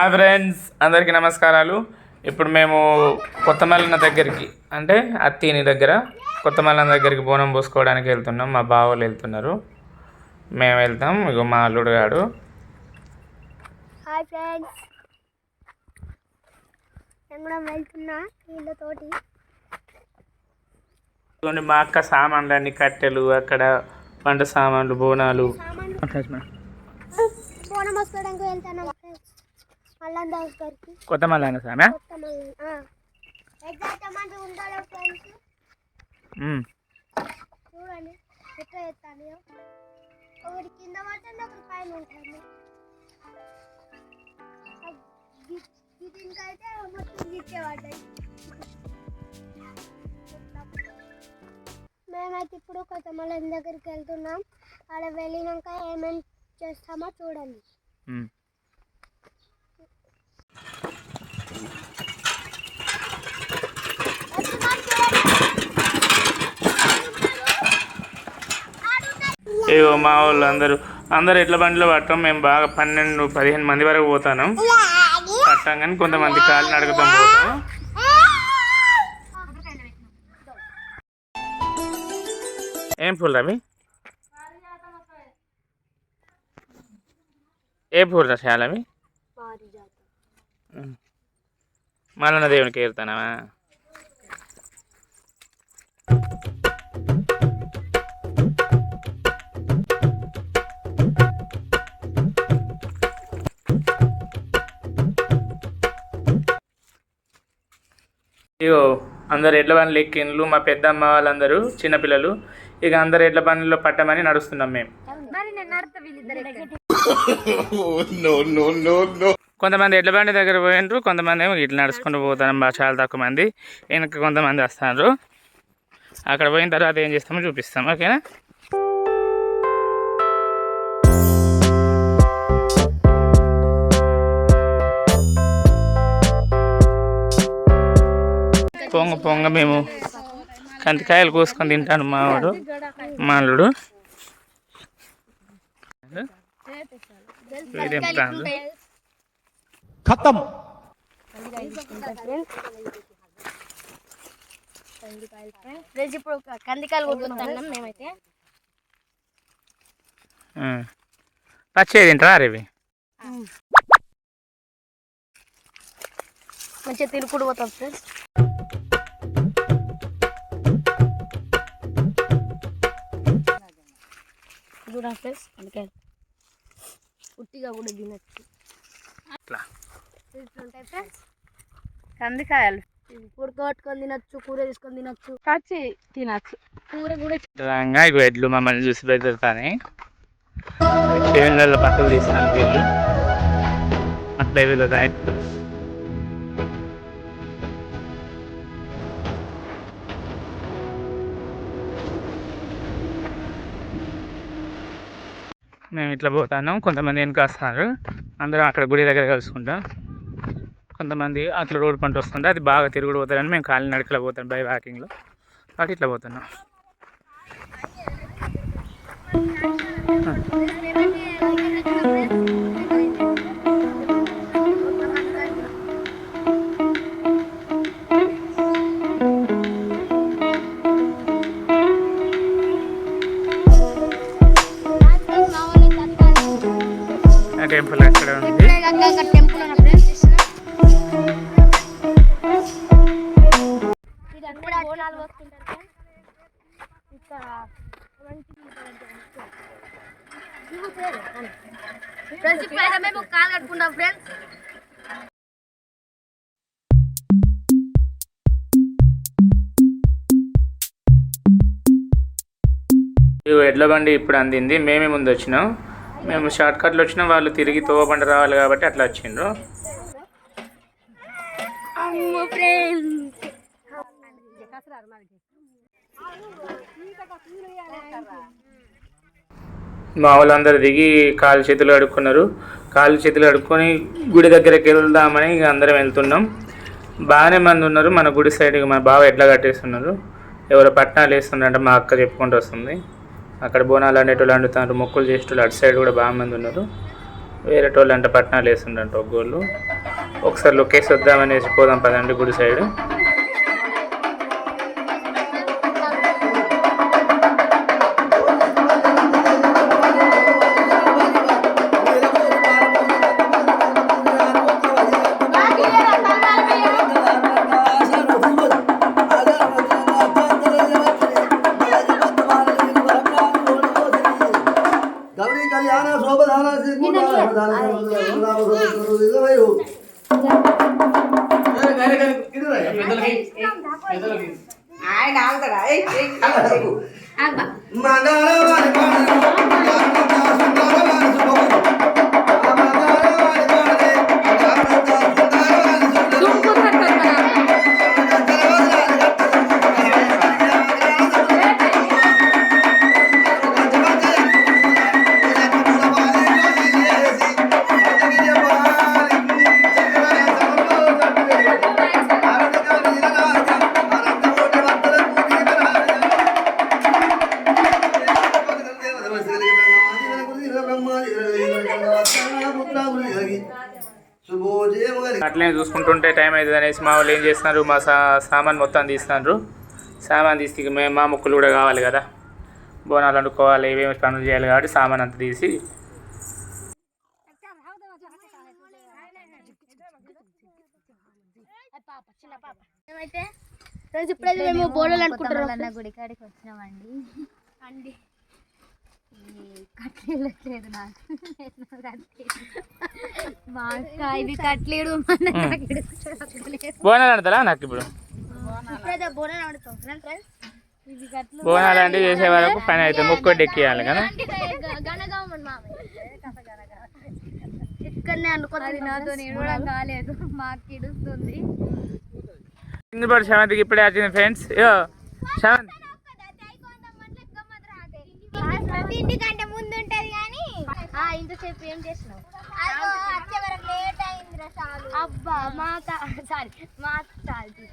Hi friends అందరికీ నమస్కారాలు. ఇప్పుడు మేము కొత్త మల్లన్న దగ్గరికి అంటే అత్తిని దగ్గర కొత్త మల్లన్న దగ్గరికి బోనం పోసుకోవడానికి వెళ్తున్నాం. మా బావలు వెళ్తున్నారు. మేము వెళ్తాం. ఇగో మా అల్లుడు గాడు. హాయ్ ఫ్రెండ్స్ నేను కూడా వెళ్తున్నా వీళ్ళతోటి. ఇదిగోండి మా అక్క సామాన్లు అన్ని కట్టెలు అక్కడ వంట సామాన్లు బోనాలు. బోనం కొత్త మల్లన్న ఉమ్. చూడండి ఎట్లా ఎత్తాను ఒకటి కింద పడుతుంది ఒకటి పైన ఉంటుంది దీనికైతే మొత్తం పడ్డాయి. మేమైతే ఇప్పుడు కొత్త మల్లన్ దగ్గరికి వెళ్తున్నాం. ఆడ వెళ్ళినాక ఏమేమి చేస్తామో చూడండి. అయ్యో మా వాళ్ళు అందరూ అందరు ఎట్ల బండిలో పట్టం మేము బాగా పన్నెండు పదిహేను మంది వరకు పోతాను. పట్టాం కానీ కొంతమంది కాళ్ళు నడుగుతాం పోతాం. ఏం పూలు రవి? ఏ పూలు రాశాలి అవి దేవునికి ఏరుతానావా? ఇగో అందరు ఎడ్ల బండ్లు ఎక్కిండ్లు మా పెద్దమ్మ వాళ్ళందరూ చిన్నపిల్లలు ఇక అందరు ఎడ్ల బండ్లో పట్టమని నడుస్తున్నాం మేము కొంతమంది ఎడ్ల బండి దగ్గర పోయిండ్రు కొంతమంది ఏమో ఇట్లా నడుచుకుంటూ పోతారు చాలా తక్కువ మంది. వెనక కొంతమంది వస్తారు అక్కడ పోయిన తర్వాత ఏం చేస్తామో చూపిస్తాం ఓకేనా? పొంగ పొంగ మేము కందికాయలు కోసుకొని తింటాను మావాడు మాలుడు వేరేం కందికాయలు పచ్చి తింటారా రేవి మంచిగా తిరుపుడు పోతాం ఫ్రెండ్స్. చూడండి ఫ్రెండ్స్ కందికాయలు ఉట్టిగా కూడా తినచ్చు. అట్లా ఉంటాయి ఫ్రెండ్స్. కందికాయలు. ఉడకబట్టుకొని తినచ్చు కూర తీసుకొని తినచ్చు. పచ్చి తినచ్చు. కూర కూడా ఇగో ఎడ్లు మమ్మల్ని చూసి బెదురుతానే. చేనులలో పక్కలు తీసాను వీళ్ళు. అట్లా వీళ్ళు మేము ఇట్లా పోతాను కొంతమంది వెనుక వస్తారు అందరం అక్కడ గుడి దగ్గర కలుసుకుంటాం. కొంతమంది అట్లా రోడ్ పంట వస్తుంటే అది బాగా తిరుగుడు పోతారని మేము కాలి నడకలో పోతాం బై వాకింగ్లో అటు ఇట్లా పోతున్నాం. ఆ. టెంపుల్ అక్కడ ఉంది. ఫ్రెండ్స్ మేము కాలు కట్టుకుంటాం ఫ్రెండ్స్ ఎడ్ల బండి ఇప్పుడు అందింది. మేమే ముందు వచ్చినాం. మేము షార్ట్ కట్లో వచ్చినాం వాళ్ళు తిరిగి తోవ బండి రావాలి కాబట్టి అట్లా వచ్చిండ్రు. మా వాళ్ళందరూ దిగి కాలు చేతులు కడుక్కున్నారు. కాలు చేతులు కడుక్కొని గుడి దగ్గరికి వెళ్దామని ఇక అందరం వెళ్తున్నాం. బాగానే మంది ఉన్నారు. మన గుడి సైడ్ మన బావ ఎడ్ల కట్టేస్తున్నారు. ఎవరో పట్నాలు వేస్తున్నారంటే మా అక్క చెప్పుకుంటూ వస్తుంది. అక్కడ బోనాలు అనేటోళ్ళు వండుతున్నారు మొక్కులు చేసేటోళ్ళు అటు సైడ్ కూడా బాగా మంది ఉన్నారు. వేరే టోళ్ళు అంటే పట్టణాలు వేస్తుండంట గోళ్ళు. ఒకసారి లొకేషన్ వద్దామనేసి పోదాం పదండి గుడి సైడ్. చూసుకుంటుంటే టైం అవుతుంది అనేసి మా వాళ్ళు ఏం చేస్తున్నారు మా సా సామాన్ మొత్తం తీస్తున్నారు. సామాన్ తీసి మేము మా ముక్కలు కూడా కావాలి కదా. బోనాలు వండుకోవాలి ఏమేమి పనులు చేయాలి కాబట్టి సామాన్ అంతా తీసి. ఇప్పుడైతే మేము బోడలు అనుకుంటున్నాం. గుడి కాడికి వచ్చినామండి. అండి. కట్లేదు లేదు నాకు. మా అక్క కట్లేడు. బోనాలు ఆడతారా నాకు ఇప్పుడు? బోనాలు అంటే చేసే వరకు పని అయితే ముక్కొడ్డు ఎక్కియాలి కదా? ఇక్కడనే అది అనుకోవాలి నాతో కూడా కాలేదు. మా అక్క ఇడుస్తుంది. ఇందుబాటు సెవెంత్కి ఇప్పుడే వచ్చింది ఫ్రెండ్స్ యో సెవెంత్. ఇంటికంటే ముందు ఉంటది కానీ ఇంతసేపు ఏం చేసినావు? లేట్ అయిందిరా చాలు. అబ్బా మా సారీ మా తాల్తి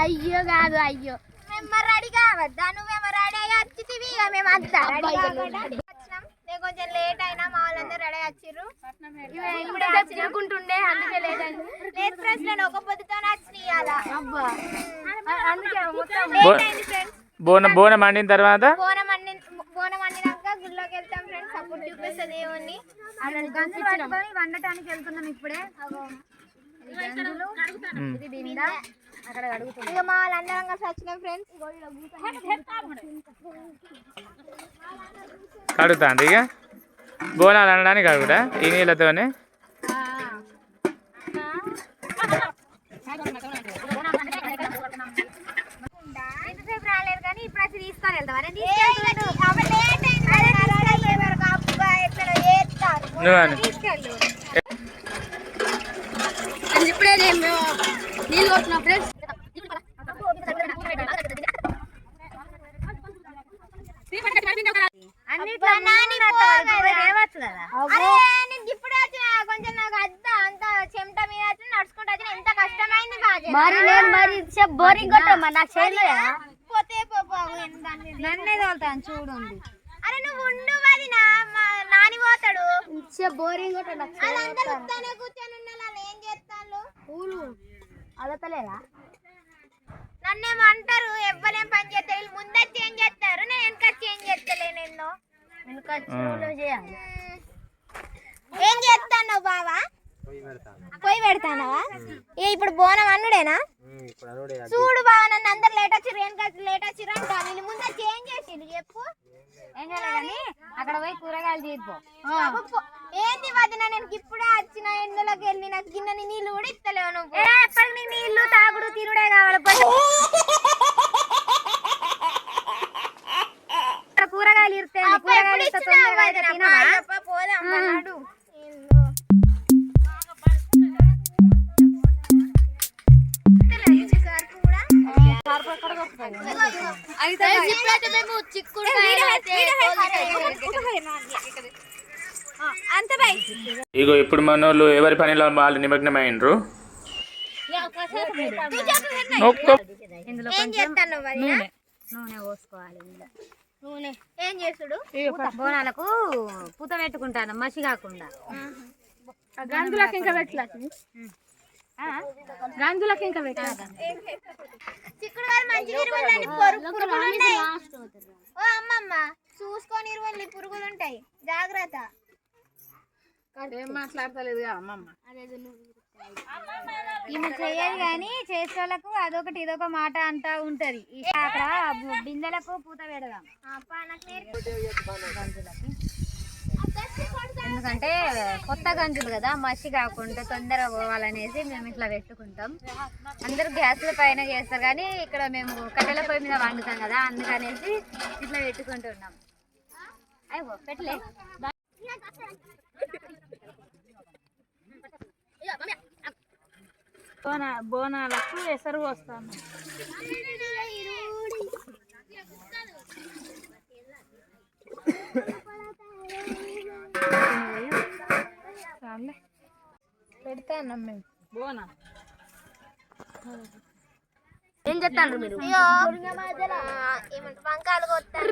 అయ్యో. కాదు అయ్యో. మేము రెడీ కావద్దా? నువ్వేమో రెడీ అయ్యి వచ్చితివి ఇక మేము అంతా రెడీ వచ్చినాం. నేను కొంచెం లేట్ అయినా మా వాళ్ళందరూ రెడీ వచ్చిర్రు తిరుగుకుంటుండే అందుకే లేట్ అయింది లేదు ఫ్రెండ్స్ నేను ఒక పొద్దుతో వచ్చినాయి అలా అబ్బా అందుకే లేట్ అయింది ఫ్రెండ్స్ బోనం బోనం వండిన తర్వాత? బోనం అన్ని బోనం అన్నినాక గుళ్ళోకి వెళ్తాం ఫ్రెండ్స్ అప్పుడు చూపిస్తుంది దేవుణ్ణి. గంజులు పట్టుకొని వండటానికి వెళ్తున్నాం ఇప్పుడే. అగో, ఈ గంజులు, ఉమ్. ఇది బిందా? అక్కడ అడుగుతుంది ఇక మా వాళ్ళందరం కలిసి వచ్చినాం ఫ్రెండ్స్ కడుగుతాంది ఇక బోనాలు అనడానికి అడుగుతా ఈ నీళ్ళతోనే? ఎంతసేపు రాలేదు కానీ ఇప్పుడు నువ్వు నేను నీళ్ళు కొట్టిన ఫ్రెండ్స్ అన్నిట్లో నాని పోగలరా? అరే నేను ఇప్పుడే వచ్చిన కొంచెం నాకు అద్ద అంత చెమట మీద వచ్చి నడుచుకుంటూ వచ్చిన ఎంత కష్టమైంది కాదు మరి నేను మరి బోరింగ్ కొట్టమ్మా నాకు చేయలేదు పోతే పో పో, నేను దాన్ని నన్నే తోలుతాను చూడండి అరే నువ్వు ఉండు వదిన మా నాని పోతాడు బోరింగ్ కొట్ట వాళ్ళందరూ ఉత్తానే కూర్చొని ఉన్నారు వాళ్ళు ఏం చేస్తాను పూలు అదతలేదా నన్నేమో అంటారు ఎవ్వలేం పని చేస్తారు వీళ్ళు ముందొచ్చి ఏం చేస్తారు నేను వెనకొచ్చి ఏం చేస్తలే నేను వెనుక చేయాలి. ఏం చేస్తాను బావా? పొయ్యి పెడతానవా? ఏ ఇప్పుడు బోనం అన్నుడేనా? చూడు బావ నన్ను అందరు లేట్ వచ్చిర్రు వెనక లేట్ వచ్చిర్రు అంటా. నేను ముందొచ్చి ఏం చేసిండు చెప్పు. ఏం చేయాలి కానీ అక్కడ పోయి కూరగాయలు పో- ఏంది వదిన నేను ఇప్పుడే వచ్చిన ఎండలోకి వెళ్ళి నాకు గిన్నెని నీళ్ళు కూడా ఇస్తలేవు నువ్వు. ఎప్పటికి నీళ్ళు తాగుడు తిరుడే కావాలి కూరగాయలు ఇస్తే కూరగాయలు అయితే మేము బై ఇగో ఇప్పుడు మన వాళ్ళు ఎవరి పనిలో వాళ్ళు నిమగ్నమైనరు నూనె. పోసుకోవాలి ఏం చేసుడు పూత. బోనాలకు పూత పెట్టుకుంటాను మసి కాకుండా. గంజులకి ఇంకా పెట్టలేదు గంజులకి ఇంకా పెట్టలేదు చూసుకొని ఇరవై పురుగులు ఉంటాయి. జాగ్రత్త. ఏం మాట్లాడతలేదు అమ్మమ్మ. ఈమె చెయ్యదు కానీ చేసే వాళ్ళకు అదొకటి ఇదొక మాట అంటా ఉంటది. అక్కడ బిందెలకు పూత పెడదాం. ఎందుకంటే కొత్త గంజులు కదా మసి కాకుండా తొందరగా పోవాలనేసి మేము ఇట్లా పెట్టుకుంటాం. అందరూ గ్యాస్ల పైన చేస్తారు కానీ ఇక్కడ మేము కట్టెల పొయ్యి మీద వండుతాం కదా అందుకనేసి ఇట్లా పెట్టుకుంటున్నాం. అయ్యో పెట్టలే. బోన బోనాలకు ఎసరు పోస్తాను చాలే. పెడతాను మేము. బోనా? ఏం చెప్తాను మీరు? వంకాయలు కొత్తారు.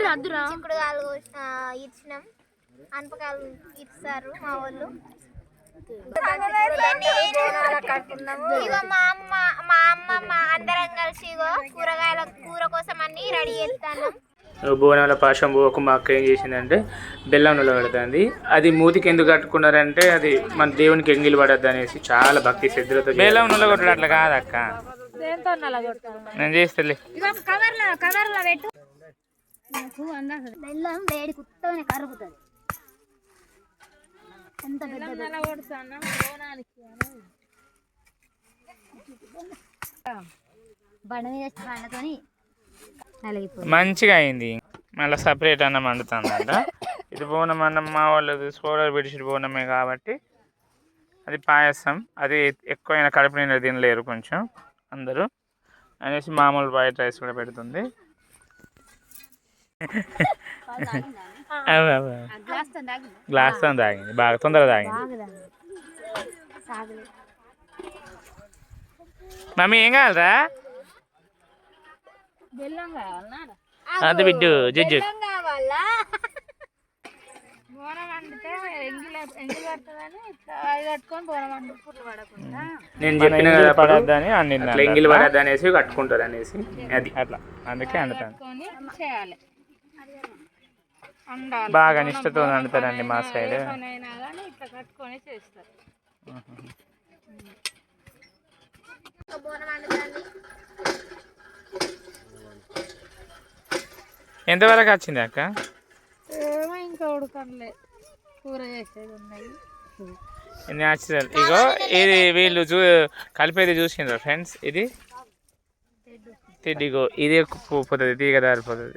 చిక్కుడుకాయలు ఇచ్చినాం. అనపకాయలు ఇస్తారు మా వాళ్ళు. ఇగో మా అమ్మ మా అమ్మమ్మ అందరం కలిసి ఇగో కూరగాయల కూర కోసం అన్ని రెడీ చేస్తాను. బోనాల పాశం పోకు మా అక్క ఏం చేసిందంటే బెల్లం పెడుతుంది. అది మూతికి ఎందుకు కట్టుకున్నారంటే అది మన దేవునికి ఎంగిలి పడద్దు అనేసి చాలా భక్తి శ్రద్ధలతో బెల్లం నూనె కొట్టడం అట్లా కాదక్క. నేను చేస్తలే. కవర్లో కవర్లో పెట్టు. బెల్లం వేడి కుత్తనే కరుగుతుంది. ఎంత పెద్ద నలగొడతాను? బోనానికి బండ మీద బండతోని నలిగిపోయి మంచిగా అయింది. మళ్ళీ సపరేట్ అన్నం వండుతుందంట. ఇది బోనం అన్నం మా వాళ్ళది సోలర్ బెడ్షీట్ బోనమే కాబట్టి అది పాయసం. అది ఎక్కువైన కడుపు నిండా తినలేరు కొంచెం అందరూ. అనేసి మామూలు వైట్ రైస్ కూడా పెడుతుంది. గ్లాస్తో తాగింది? బాగా తొందరగా తాగింది. మమ్మీ ఏం కావాలరా? అది బిడ్డు జడ్జు కావాలా? బోనం వండితే ఎంగిలి ఎంగిలి పడుతుందని ఇట్లా అది కట్టుకొని బోనం వండు పుట్లు పడకుండా. నేను చెప్పిన కదా పడద్దని అట్లా ఎంగిలి పడద్దు అనేసి కట్టుకుంటారు అనేసి. అది. అట్లా. అందుకే అందుతాను కట్టుకొని చేయాలి. వండాలి బాగా నిష్టతో వండుతారండి మా సైడ్. ఎంతవరకు వచ్చింది అక్క? ఇంకా ఉడకలే కూర చేసేది ఉన్నాయి. న్యాచురల్ ఇగో ఇది వీళ్ళు చూ కలిపేది చూసిండ్రు ఫ్రెండ్స్ ఇది? తిడ్డిగో. ఇదే పోతుంది తీగ దారిపోతుంది.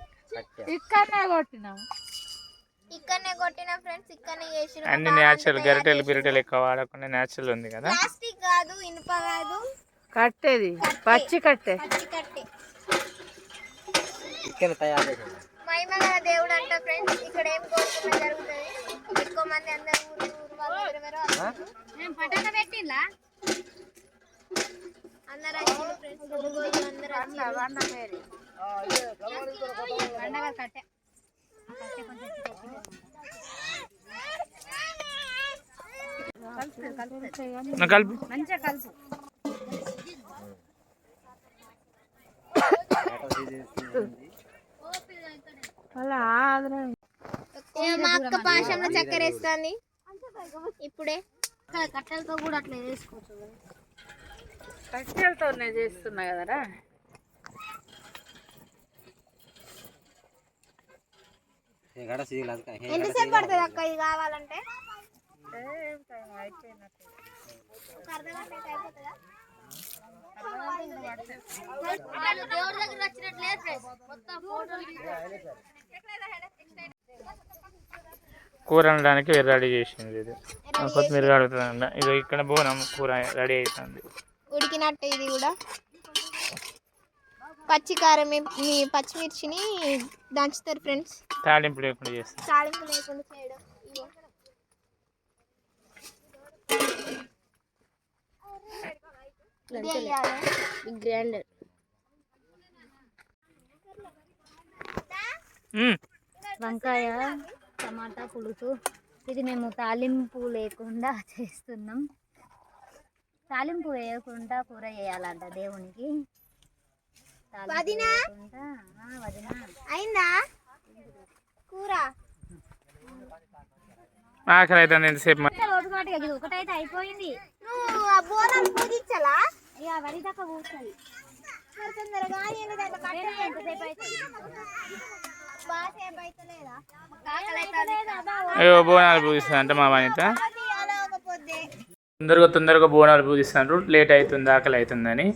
ఇక్కడనే ఇక్కడనే కొట్టిన ఫ్రెండ్స్ ఇక్కడనే చేసిన అన్ని న్యాచురల్ గరిటెలు బిరిటెలు ఎక్కువ వాడకుండా న్యాచురల్ ఉంది కదా? ప్లాస్టిక్ కాదు ఇనుప కాదు. కట్టేది. పచ్చి కట్టే. పచ్చి కట్టి. మహిమ గల దేవుడు అంట ఫ్రెండ్స్ ఇక్కడ ఏం కోరుకున్నా జరుగుతుంది? ఎక్కువ మంది అందరు ఊరు ఊరు వాళ్ళు ఎవరెవరో. నేను పటాక పెట్టిందా అందరు వచ్చిండ్రు ఫ్రెండ్స్ అందరు వచ్చిండ్రు. పండగ కట్టె. కలిపి. మంచిగా కలుపు మా అక్క పాశంలో చక్కెర వేస్తుంది. ఇప్పుడే. కట్టెలతో కూడా అట్లా వేసుకోవచ్చు కట్టెలతోనే చేస్తున్నా కదరా. ఎంతసేపు పడుతుంది అక్క ఇది కావాలంటే? దేవుడి దగ్గర మొత్తం ఫోటోలు కూర అనడానికి రెడీ చేసింది ఇది. కొత్తిమీర కడుగుతుందంట ఇదో ఇక్కడ బోనం కూర రెడీ అవుతుంది ఉడికినట్టు ఇది కూడా. పచ్చి కారం ఏం- ఈ పచ్చిమిర్చిని దంచుతారు ఫ్రెండ్స్. తాళింపు లేకుండా చేస్తాం. తాళింపు లేకుండా చేయడం. గ్రైండర్. వంకాయ టమాటా పులుసు. ఇది మేము తాలింపు లేకుండా చేస్తున్నాం. తాలింపు వేయకుండా కూర చేయాలంట దేవునికి. తాలింపు లేకుండా అయిందా? కూర. ఆకలి అవుతుంది ఎంతసేపు ఒకటైతే అయిపోయింది. అయ్యో బోనాలు పూజిస్తుంది అంటే మా వనిత. తొందరగా తొందరగా బోనాలు పూజిస్తారు లేట్ అవుతుంది ఆకలి అవుతుందని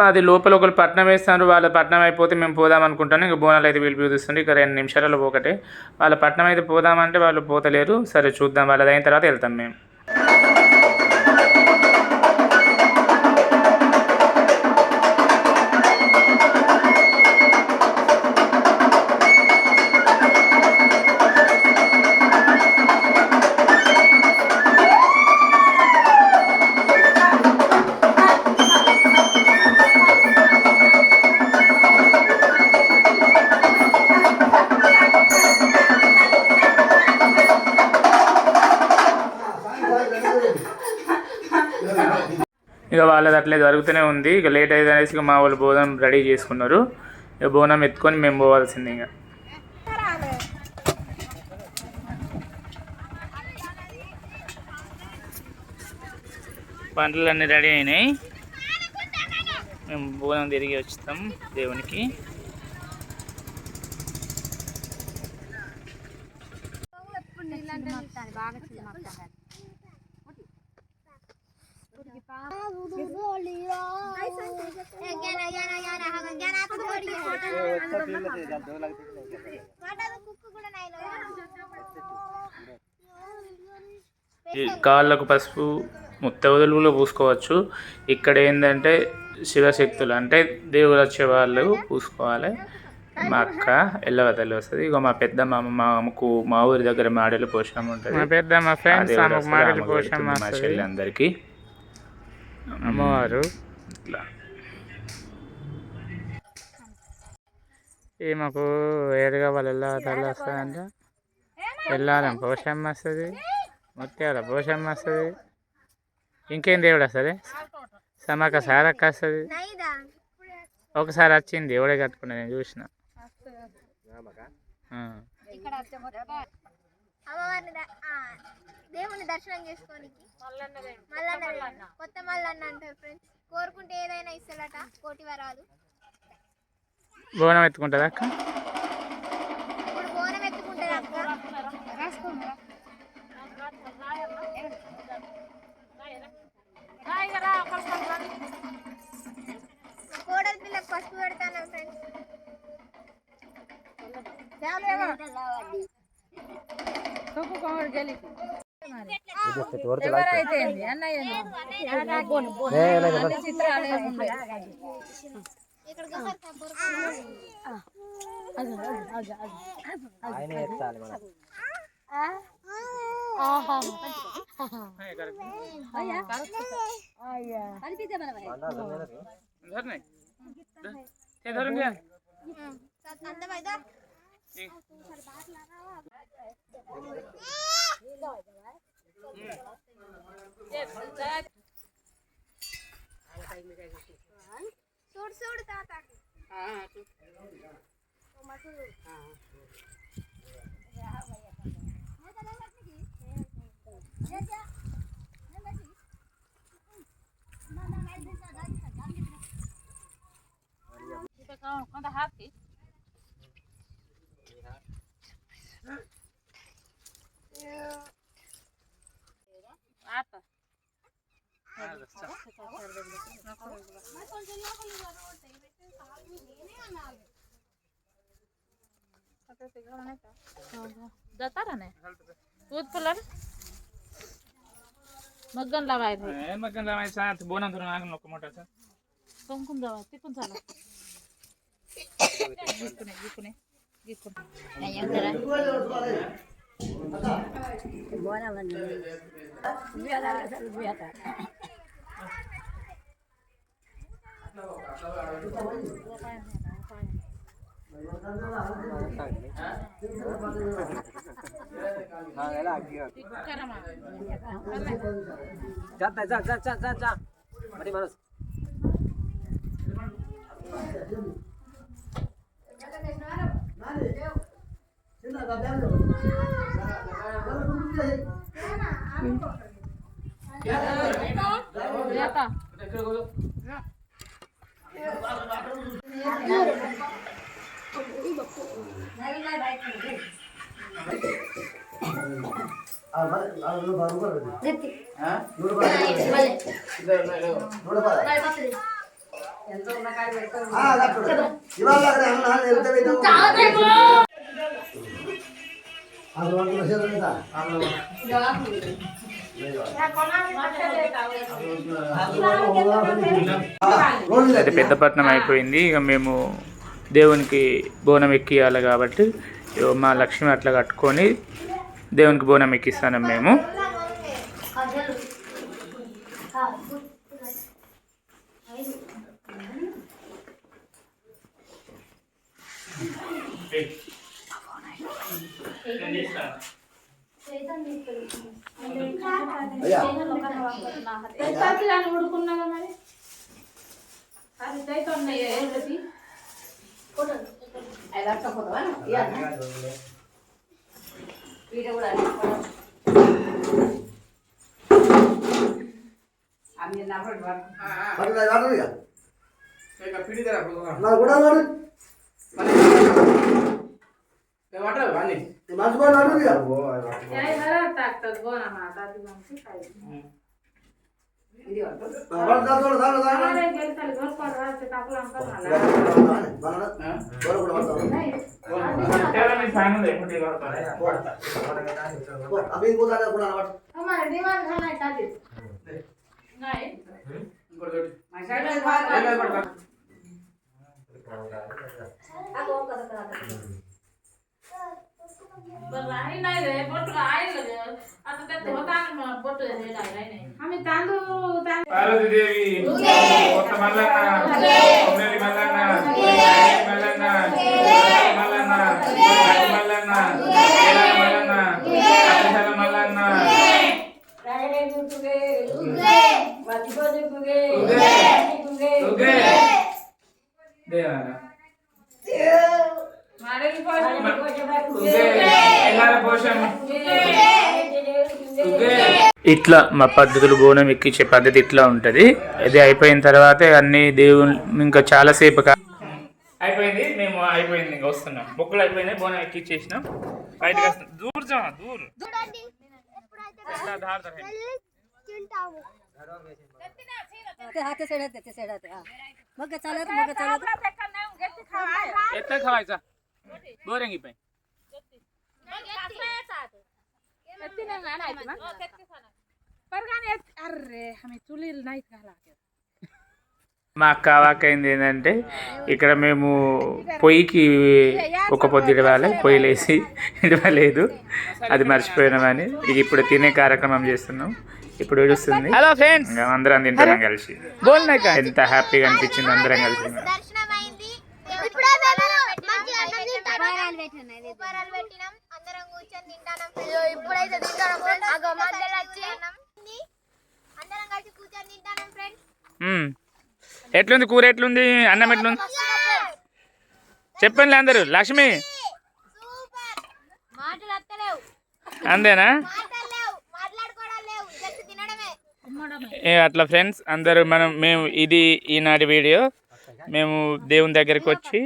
మాది లోపల ఒకరు పట్నం వేస్తారు వాళ్ళ పట్నం అయిపోతే మేము పోదాం అనుకుంటాను. ఇంకా బోనాలు అయితే వీళ్ళు పూజిస్తుంటే ఇక రెండు నిమిషాలలో ఒకటే. వాళ్ళ పట్నం అయితే పోదామంటే వాళ్ళు పోతలేరు. సరే చూద్దాం వాళ్ళది అయిన తర్వాత వెళ్తాం మేము. ఇక వాళ్ళది అట్లే జరుగుతూనే ఉంది. ఇక లేట్ అయితే అనేసి ఇక మా వాళ్ళు బోనం రెడీ చేసుకున్నారు. ఇక బోనం ఎత్తుకొని మేము పోవాల్సింది ఇక. పంటలన్నీ రెడీ అయినాయి. మేము బోనం తిరిగి వచ్చాం దేవునికి. బాగా ఈ కాళ్ళకు పసుపు ముత్తవదులు కూడా పూసుకోవచ్చు. ఇక్కడ ఏంటంటే శివశక్తులు అంటే దేవుడు వచ్చే వాళ్ళు పూసుకోవాలి. మా అక్క ఎల్లవతల్లి వస్తుంది. ఇక మా పెద్ద మా మామకు మా ఊరి దగ్గర మాడలు పోషమ్మ ఉంటుంది. మా పెద్ద మా ఫ్రెండ్స్ మా. చెల్లి అందరికి అమ్మవారు. ఇట్లా. ఈమెకు ఏరుగా వాళ్ళు ఎలా తల్లి వస్తుందంట వెళ్ళాలం. పోషమ్మ వస్తుంది. ముత్యాల పోషమ్మ వస్తుంది. ఇంకేం దేవుడు వస్తుంది? సమక సారక్క వస్తుంది. నైదా ఒకసారి వచ్చింది. ఎవడే కట్టుకున్నా నేను చూసిన. దేవుని దర్శనం చేసుకోనికి. అంటారు ఫ్రెండ్స్ కోరుకుంటే ఏదైనా ఇస్తాడట కోటి వరాలు. బోనం ఎత్తుకుంటుందా అక్క? ఇప్పుడు బోనం ఎత్తుకుంటారు అక్క? కోడలి పిల్లకు పసుపు పెడతాను ఫ్రెండ్స్ ఇక్కడ అందమైందా सोड सोड ताता हां तो मसू हां या भैया मैं चला लगती की ये क्या मैं बैठी ना ना मैं दिन का गाड़ी का गाड़ी का कौन कौन था हाथ की Yeah. मगन जाता रहने दूध पलर मग्गन लावाय रे मग्गन साथ तो बोना धरून आग नको मोठा सर कुंकुम जावा तिकून झाला। इकडे इकडे इकडे नाही Buona mangiata. వందల లక్షలు ఉందా? ఆ, రోజు అయితే పెద్దపట్నం అయిపోయింది. ఇక మేము దేవునికి బోనం ఎక్కియాలి కాబట్టి మా లక్ష్మి అట్లా కట్టుకొని దేవునికి బోనం ఎక్కిస్తాను మేము. అయ్యా పత్తిలాన్ని ఉడుకున్నాగా మరి అది అయితే ఉన్నాయి ఏళ్ళది అది పట్టకపోతావా వీడ కూడా అన్ని నవ్వడు పట్టుదల వాడు ఇక. మరి కూడా వాడు. ఈ మర్చిపోయి వాడు ఇక. తాకుతుంది బోనమా అది మంచి ఇది పట్టు. ఆ, వాడు దాంట్లో దాంట్లో దాంట్లో. గెలుతాలి గోరుకోడు రాస్తే తప్పులు అంటారు మనన, వాడు కూడా పడతాడు. పో, అవి ఇంకోసారి కూడా అన్నమాట. మరి बलवाही नहीं रहे बट आए लगे अब तक होता नहीं बट रहे लग रहे नहीं हमें तांदो तांदो पार्वती देवी जय ओतमलना जय ओमली मलना जय मलना जय मलना जय मलना जय मलना जय मलना जय रायरे गुगे गुगे वातिकोज गुगे गुगे गुगे गुगे देवारा ఇట్లా మా పద్ధతులు బోనం ఎక్కించే పద్ధతి ఇట్లా ఉంటుంది. ఇది అయిపోయిన తర్వాత అన్ని దేవుని ఇంకా చాలాసేపు కా- అయిపోయింది మేము అయిపోయింది ఇంకా వస్తున్నాం. బొక్కులు అయిపోయినాయి బోనం ఎక్కిచ్చేసినాం. బయటకు వస్తున్నాం. దూర్ జా దూర్. ఎట్లా దారి. వెళ్ళి గోరంగి పై మా కావాకైంది ఏంటంటే ఇక్కడ మేము పొయ్యికి ఒక పొద్దు ఇడవాలి పొయ్యి లేసి ఇవ్వలేదు అది మర్చిపోయినామని. ఇది ఇప్పుడు తినే కార్యక్రమం చేస్తున్నాం. ఇప్పుడు విడుస్తుంది హలో ఫ్రెండ్స్ అందరం తింటున్నాం కలిసి. ఎంత హ్యాపీగా అనిపించింది అందరం కలిసి. ఉపహారాలు పెట్టినాం అందరం కూర్చొని తింటాం ఇప్పుడైతే తింటాం ఫ్రెండ్స్ అగో మధ్యలో వచ్చి అందరం కలిసి కూర్చొని తింటాం ఫ్రెండ్స్ మ్మ్. ఎట్లుంది కూర? ఎట్లుంది? అన్నం ఎట్లుంది? చెప్పండి అందరూ. లక్ష్మి. సూపర్. మాటలు వస్తలేవు అంతేనా? మాటలు లేవు మాట్లాడుకోవడం లేవు. జస్ట్ తినడమే. ఏ అట్లా ఫ్రెండ్స్ అందరూ మనం మేము ఇది ఈనాటి వీడియో. మేము దేవుని దగ్గరికి వచ్చి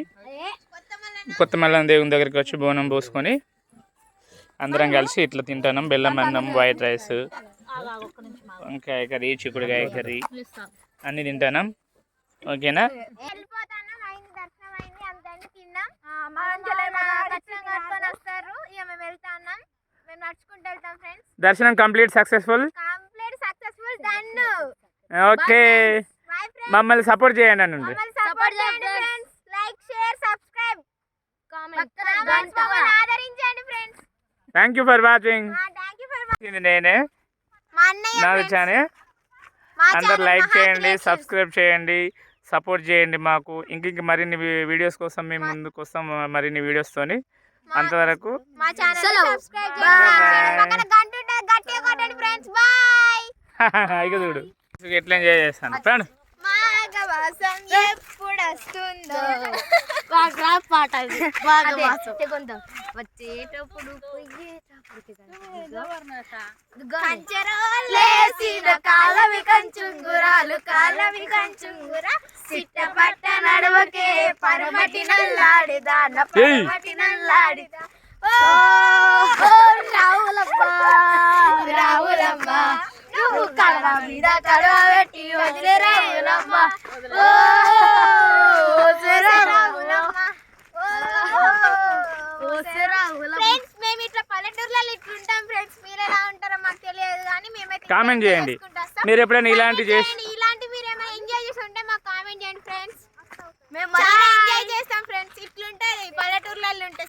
కొత్త మల్లం దేవుని దగ్గరికి వచ్చి బోనం పోసుకొని అందరం కలిసి ఇట్లా తింటున్నాం బెల్లం అన్నం వైట్ రైస్ వంకాయ కర్రీ చిక్కుడుకాయ కర్రీ అన్నీ తింటున్నాం ఓకేనా? దర్శనం కంప్లీట్ సక్సెస్ఫుల్? ఓకే. మమ్మల్ని సపోర్ట్ చేయండి అనండి. సపోర్ట్ చేయండి friends like share subscribe comment ఆదరించండి friends thank you for watching ఇది నేనే. ఛానల్ మా అందరు లైక్ చేయండి. సబ్స్క్రైబ్ చేయండి సపోర్ట్ చేయండి మాకు. ఇంక ఇంక మరిన్ని వీడియోస్ కోసం మేము ముందుకు వస్తాం మరిన్ని వీడియోస్తోని అంతవరకు మా ఛానల్ సబ్స్క్రైబ్ చేయండి పక్కన గంట ఉంటుంది గట్టిగా కొట్టండి ఫ్రెండ్స్ బాయ్ ఇక చూడు. ఎట్లా ఎంజాయ్ చేస్తాను. ఫ్రెండ్ ఎప్పుడు వస్తుందో పాట మాఘవాసం వచ్చేటప్పుడు కంచరోలేసిన కాలవి కంచుంగురాలు కాలవి కంచుంగుర. సిట్టపట్ట నడవకే పరమటి నల్లాడి దాన పరమటి నల్లాడిదా. ఓ ఓ, రావులమ్మ. కడవ మీద కడవ పెట్టి వదిలే రావులమ్మ. ఓ రావులమ్మ. ఫ్రెండ్స్ మేము ఇట్లా పల్లెటూర్లలో ఇట్లుంటాం. ఫ్రెండ్స్ మీరు ఎలా ఉంటారో మాకు తెలియదు కానీ మేమైతే కామెంట్ చేయండి. మీరు ఎప్పుడైనా ఇలాంటి చేసి ఇలాంటి మీరు ఏమైనా ఎంజాయ్ చేసి ఉంటే మాకు కామెంట్ చేయండి ఫ్రెండ్స్ మేము ఎంజాయ్ చేస్తాం ఫ్రెండ్స్ ఇట్లుంటది పల్లెటూర్లలో ఉంటే